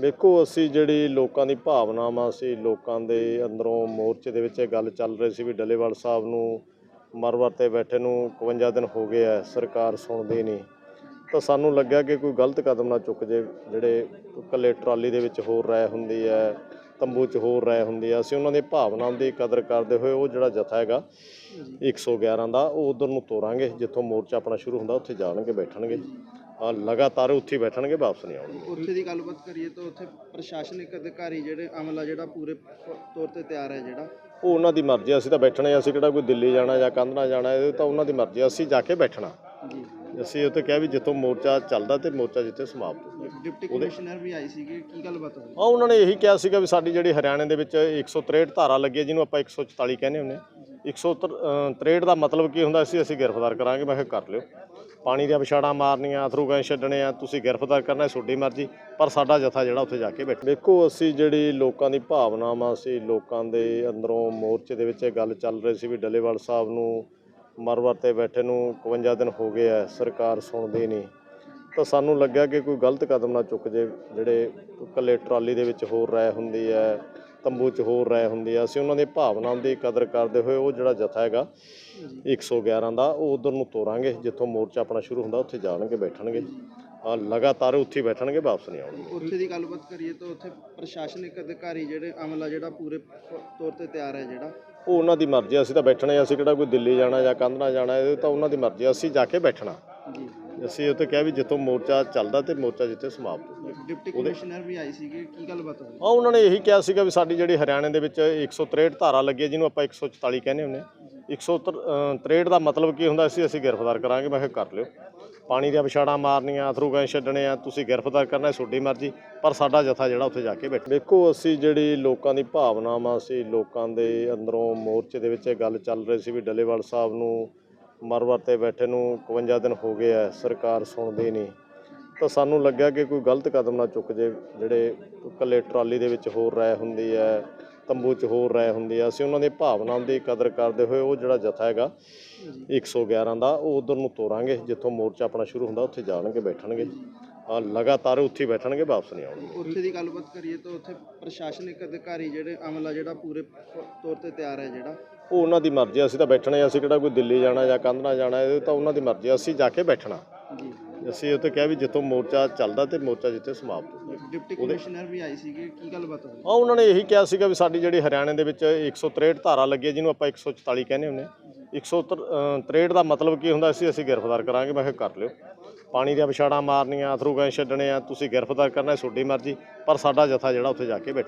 ਦੇਖੋ ਅਸੀਂ ਜਿਹੜੀ ਲੋਕਾਂ ਦੀ ਭਾਵਨਾਵਾਂ ਸੀ ਲੋਕਾਂ ਦੇ ਅੰਦਰੋਂ ਮੋਰਚੇ ਦੇ ਵਿੱਚ ਇਹ ਗੱਲ ਚੱਲ ਰਹੀ ਸੀ ਵੀ ਡੱਲੇਵਾਲ ਸਾਹਿਬ ਨੂੰ ਮਰਵਰ ਤੇ ਬੈਠੇ ਨੂੰ 51 ਦਿਨ ਹੋ ਗਏ ਆ, ਸਰਕਾਰ ਸੁਣਦੀ ਨਹੀਂ। ਤਾਂ ਸਾਨੂੰ ਲੱਗਿਆ ਕਿ ਕੋਈ ਗਲਤ ਕਦਮ ਨਾ ਚੁੱਕ ਜੇ, ਜਿਹੜੇ ਇਕੱਲੇ ਟਰਾਲੀ ਦੇ ਵਿੱਚ ਹੋਰ ਰਾਇ ਹੁੰਦੀ ਹੈ, ਤੰਬੂ 'ਚ ਹੋਰ ਰਾਇ ਹੁੰਦੀ ਹੈ। ਅਸੀਂ ਉਹਨਾਂ ਦੀ ਭਾਵਨਾਵਾਂ ਦੀ ਕਦਰ ਕਰਦੇ ਹੋਏ ਉਹ ਜਿਹੜਾ ਜਥਾ ਹੈਗਾ 111 ਦਾ, ਉਹ ਉਧਰ ਨੂੰ ਤੋਰਾਂਗੇ, ਜਿੱਥੋਂ ਮੋਰਚਾ ਆਪਣਾ ਸ਼ੁਰੂ ਹੁੰਦਾ, ਉੱਥੇ ਜਾਣਗੇ, ਬੈਠਣਗੇ। ਆ ਲਗਾਤਾਰ ਉੱਥੇ ਹੀ ਬੈਠਣਗੇ ਵਾਪਸ ਨਹੀਂ ਆਉਣਗੇ। ਉੱਥੇ ਦੀ ਗੱਲਬਾਤ ਕਰੀਏ ਤਾਂ ਉੱਥੇ ਪ੍ਰਸ਼ਾਸਨਿਕ ਅਧਿਕਾਰੀ ਜਿਹੜੇ ਅਮਲਾ ਜਿਹੜਾ ਪੂਰੇ ਤੌਰ ਤੇ ਤਿਆਰ ਹੈ ਜਿਹੜਾ। ਉਹ ਉਹਨਾਂ ਦੀ ਮਰਜ਼ੀ ਆ, ਅਸੀਂ ਤਾਂ ਬੈਠਣਾ ਹੀ, ਅਸੀਂ ਕਿਹੜਾ ਕੋਈ ਦਿੱਲੀ ਜਾਣਾ ਜਾਂ ਕੰਧਣਾ ਜਾਣਾ ਇਹ ਤਾਂ ਉਹਨਾਂ ਦੀ ਮਰਜ਼ੀ ਆ, ਅਸੀਂ ਜਾ ਕੇ ਬੈਠਣਾ। ਜੀ। ਅਸੀਂ ਉੱਥੇ ਕਿਹਾ ਵੀ ਜਿੱਥੋਂ ਮੋਰਚਾ ਚੱਲਦਾ ਤੇ ਮੋਰਚਾ ਜਿੱਥੇ ਸਮਾਪਤ ਹੁੰਦਾ ਡਿਪਟੀ ਕਮਿਸ਼ਨਰ ਵੀ ਆਏ ਸੀਗੇ ਕੀ ਗੱਲਬਾਤ ਹੋਈ? ਆ ਉਹਨਾਂ ਨੇ ਇਹੀ ਕਿਹਾ ਸੀਗਾ ਵੀ ਸਾਡੀ ਜਿਹੜੀ ਹਰਿਆਣੇ ਦੇ ਵਿੱਚ 163 ਧਾਰਾ ਲੱਗੀ ਹੈ ਜਿਹਨੂੰ ਆਪਾਂ 144 ਕਹਿੰਦੇ ਹੁੰਦੇ ਹਾਂ। 163 ਦਾ ਮਤਲਬ ਕੀ ਹੁੰਦਾ ਸੀ ਅਸੀਂ ਗ੍ਰਿਫਤਾਰ ਕਰਾਂਗੇ ਮੈਂ ਕਿਹਾ ਕਰ ਲਿਓ। ਪਾਣੀ ਦੀਆਂ ਵਿਛਾੜਾਂ ਮਾਰਨੀਆਂ ਅਥਰੂ ਗੈਸ ਛੱਡਣੇ ਆ, ਤੁਸੀਂ ਗ੍ਰਿਫਤਾਰ ਕਰਨਾ ਤੁਹਾਡੀ ਮਰਜ਼ੀ, ਪਰ ਸਾਡਾ ਜਥਾ ਜਿਹੜਾ ਉੱਥੇ ਜਾ ਕੇ ਬੈਠੇ। ਦੇਖੋ, ਅਸੀਂ ਜਿਹੜੀ ਲੋਕਾਂ ਦੀ ਭਾਵਨਾਵਾਂ ਸੀ ਲੋਕਾਂ ਦੇ ਅੰਦਰੋਂ ਮੋਰਚੇ ਦੇ ਵਿੱਚ ਇਹ ਗੱਲ ਚੱਲ ਰਹੀ ਸੀ ਵੀ ਡੱਲੇਵਾਲ ਸਾਹਿਬ ਨੂੰ ਮਰਵਰ ਤੇ ਬੈਠੇ ਨੂੰ 51 ਦਿਨ ਹੋ ਗਏ ਆ, ਸਰਕਾਰ ਸੁਣਦੀ ਨਹੀਂ। ਤਾਂ ਸਾਨੂੰ ਲੱਗਿਆ ਕਿ ਕੋਈ ਗਲਤ ਕਦਮ ਨਾ ਚੁੱਕ ਜੇ, ਜਿਹੜੇ ਇਕੱਲੇ ਟਰਾਲੀ ਦੇ ਵਿੱਚ ਹੋਰ ਰਾਇ ਹੁੰਦੀ ਹੈ ਤੰਬੂ 'ਚ ਹੋਰ ਰਾਇ ਹੁੰਦੀ ਹੈ ਅਸੀਂ ਉਹਨਾਂ ਦੀ ਭਾਵਨਾਵਾਂ ਦੀ ਕਦਰ ਕਰਦੇ ਹੋਏ ਉਹ ਜਿਹੜਾ ਜਥਾ ਹੈਗਾ 111 ਦਾ ਉਹ ਉਧਰ ਨੂੰ ਤੋਰਾਂਗੇ ਜਿੱਥੋਂ ਮੋਰਚਾ ਆਪਣਾ ਸ਼ੁਰੂ ਹੁੰਦਾ ਉੱਥੇ ਜਾਣਗੇ ਬੈਠਣਗੇ। ਆ ਲਗਾਤਾਰ ਉੱਥੇ ਹੀ ਬੈਠਣਗੇ ਵਾਪਸ ਨਹੀਂ ਆਉਣਗੇ। ਉੱਥੇ ਦੀ ਗੱਲਬਾਤ ਕਰੀਏ ਤਾਂ ਉੱਥੇ ਪ੍ਰਸ਼ਾਸਨਿਕ ਅਧਿਕਾਰੀ ਜਿਹੜੇ ਅਮਲਾ ਜਿਹੜਾ ਪੂਰੇ ਤੌਰ ਤੇ ਤਿਆਰ ਹੈ ਜਿਹੜਾ। ਉਹ ਉਹਨਾਂ ਦੀ ਮਰਜ਼ੀ ਆ, ਅਸੀਂ ਤਾਂ ਬੈਠਣਾ ਹੀ, ਅਸੀਂ ਕਿਹੜਾ ਕੋਈ ਦਿੱਲੀ ਜਾਣਾ ਜਾਂ ਕੰਧਣਾ ਜਾਣਾ ਇਹ ਤਾਂ ਉਹਨਾਂ ਦੀ ਮਰਜ਼ੀ ਆ, ਅਸੀਂ ਜਾ ਕੇ ਬੈਠਣਾ। ਅਸੀਂ ਉੱਥੇ ਕਿਹਾ ਵੀ ਜਿੱਥੋਂ ਮੋਰਚਾ ਚੱਲਦਾ ਤੇ ਮੋਰਚਾ ਜਿੱਥੇ ਸਮਾਪਤ ਹੁੰਦਾ। ਡਿਪਟੀ ਕਮਿਸ਼ਨਰ ਵੀ ਆਏ ਸੀਗੇ ਕੀ ਗੱਲਬਾਤ ਹੋਈ? ਆ ਉਹਨਾਂ ਨੇ ਇਹੀ ਕਿਹਾ ਸੀਗਾ ਵੀ ਸਾਡੀ ਜਿਹੜੀ ਹਰਿਆਣੇ ਦੇ ਵਿੱਚ 163 ਧਾਰਾ ਲੱਗੀ ਹੈ ਜਿਹਨੂੰ ਆਪਾਂ 144 ਕਹਿੰਦੇ ਹੁੰਦੇ ਹਾਂ। 163 ਦਾ ਮਤਲਬ ਕੀ ਹੁੰਦਾ ਸੀ ਅਸੀਂ ਗ੍ਰਿਫਤਾਰ ਕਰਾਂਗੇ। ਮੈਂ ਕਿਹਾ ਕਰ ਲਿਓ। ਪਾਣੀ ਦੀਆਂ ਵਿਛਾੜਾਂ ਮਾਰਨੀਆਂ ਅਥਰੂ ਗੈਸ ਛੱਡਣੇ ਆ ਤੁਸੀਂ ਗ੍ਰਿਫਤਾਰ ਕਰਨਾ ਹੈ, ਤੁਹਾਡੀ ਮਰਜ਼ੀ। ਪਰ ਸਾਡਾ ਜਥਾ ਜਿਹੜਾ ਉੱਥੇ ਜਾ ਕੇ ਬੈਠ। ਵੇਖੋ ਅਸੀਂ ਜਿਹੜੀ ਲੋਕਾਂ ਦੀ ਭਾਵਨਾਵਾਂ ਸੀ ਲੋਕਾਂ ਦੇ ਅੰਦਰੋਂ ਮੋਰਚੇ ਦੇ ਵਿੱਚ ਇਹ ਗੱਲ ਚੱਲ ਰਹੀ ਸੀ ਵੀ ਡੱਲੇਵਾਲ ਸਾਹਿਬ ਨੂੰ ਮਰਵਰ ਤੇ ਬੈਠੇ ਨੂੰ 51 ਦਿਨ ਹੋ ਗਏ ਆ, ਸਰਕਾਰ ਸੁਣਦੀ ਨਹੀਂ। ਤਾਂ ਸਾਨੂੰ ਲੱਗਿਆ ਕਿ ਕੋਈ ਗਲਤ ਕਦਮ ਨਾ ਚੁੱਕ ਜੇ, ਜਿਹੜੇ ਇਕੱਲੇ ਟਰਾਲੀ ਦੇ ਵਿੱਚ ਹੋਰ ਰਾਇ ਹੁੰਦੀ ਹੈ, ਤੰਬੂ 'ਚ ਹੋਰ ਰਾਇ ਹੁੰਦੀ ਹੈ। ਅਸੀਂ ਉਹਨਾਂ ਦੀ ਭਾਵਨਾ ਦੀ ਕਦਰ ਕਰਦੇ ਹੋਏ ਉਹ ਜਿਹੜਾ ਜਥਾ ਹੈਗਾ 111 ਦਾ, ਉਹ ਉਧਰ ਨੂੰ ਤੋਰਾਂਗੇ, ਜਿੱਥੋਂ ਮੋਰਚਾ ਆਪਣਾ ਸ਼ੁਰੂ ਹੁੰਦਾ, ਉੱਥੇ ਜਾਣਗੇ, ਬੈਠਣਗੇ। ਆ ਲਗਾਤਾਰ ਉੱਥੇ ਹੀ ਬੈਠਣਗੇ, ਵਾਪਸ ਨਹੀਂ ਆਉਣਗੇ। ਉੱਥੇ ਦੀ ਗੱਲਬਾਤ ਕਰੀਏ ਤਾਂ ਉੱਥੇ ਪ੍ਰਸ਼ਾਸਨਿਕ ਅਧਿਕਾਰੀ ਜਿਹੜੇ, ਅਮਲਾ ਜਿਹੜਾ ਪੂਰੇ ਤੌਰ ਤੇ ਤਿਆਰ ਹੈ ਜਿਹੜਾ ਉਹ ਉਹਨਾਂ ਦੀ ਮਰਜ਼ੀ ਆ, ਅਸੀਂ ਤਾਂ ਬੈਠਣਾ ਹੀ, ਅਸੀਂ ਕਿਹੜਾ ਕੋਈ ਦਿੱਲੀ ਜਾਣਾ ਜਾਂ ਕੰਧਣਾ ਜਾਣਾ ਇਹ ਤਾਂ ਉਹਨਾਂ ਦੀ ਮਰਜ਼ੀ ਆ, ਅਸੀਂ ਜਾ ਕੇ ਬੈਠਣਾ। ਜੀ। ਅਸੀਂ ਉੱਥੇ ਕਿਹਾ ਵੀ ਜਿੱਥੋਂ ਮੋਰਚਾ ਚੱਲਦਾ ਤੇ ਮੋਰਚਾ ਜਿੱਥੇ ਸਮਾਪਤ ਹੁੰਦਾ। ਡਿਪਟੀ ਕਮਿਸ਼ਨਰ ਵੀ ਆਏ ਸੀਗੇ ਕੀ ਗੱਲਬਾਤ ਹੋਈ? ਆ ਉਹਨਾਂ ਨੇ ਇਹੀ ਕਿਹਾ ਸੀਗਾ ਵੀ ਸਾਡੀ ਜਿਹੜੀ ਹਰਿਆਣੇ ਦੇ ਵਿੱਚ 163 ਧਾਰਾ ਲੱਗੀ ਹੈ ਜਿਹਨੂੰ ਆਪਾਂ 144 ਕਹਿੰਦੇ ਹੁੰਦੇ ਹਾਂ। 163 ਦਾ ਮਤਲਬ ਕੀ ਹੁੰਦਾ ਸੀ ਅਸੀਂ ਗ੍ਰਿਫਤਾਰ ਕਰਾਂਗੇ। ਮੈਂ ਕਿਹਾ ਕਰ ਲਿਓ। ਪਾਣੀ ਦੀਆਂ ਵਿਛਾੜਾਂ ਮਾਰਨੀਆਂ ਅਥਰੂ ਗੈਸ ਛੱਡਣੇ ਆ ਤੁਸੀਂ ਗ੍ਰਿਫਤਾਰ ਕਰਨਾ ਹੈ, ਤੁਹਾਡੀ ਮਰਜ਼ੀ। ਪਰ ਸਾਡਾ ਜਥਾ ਜਿਹੜਾ ਉੱਥੇ ਜਾ ਕੇ ਬੈਠ।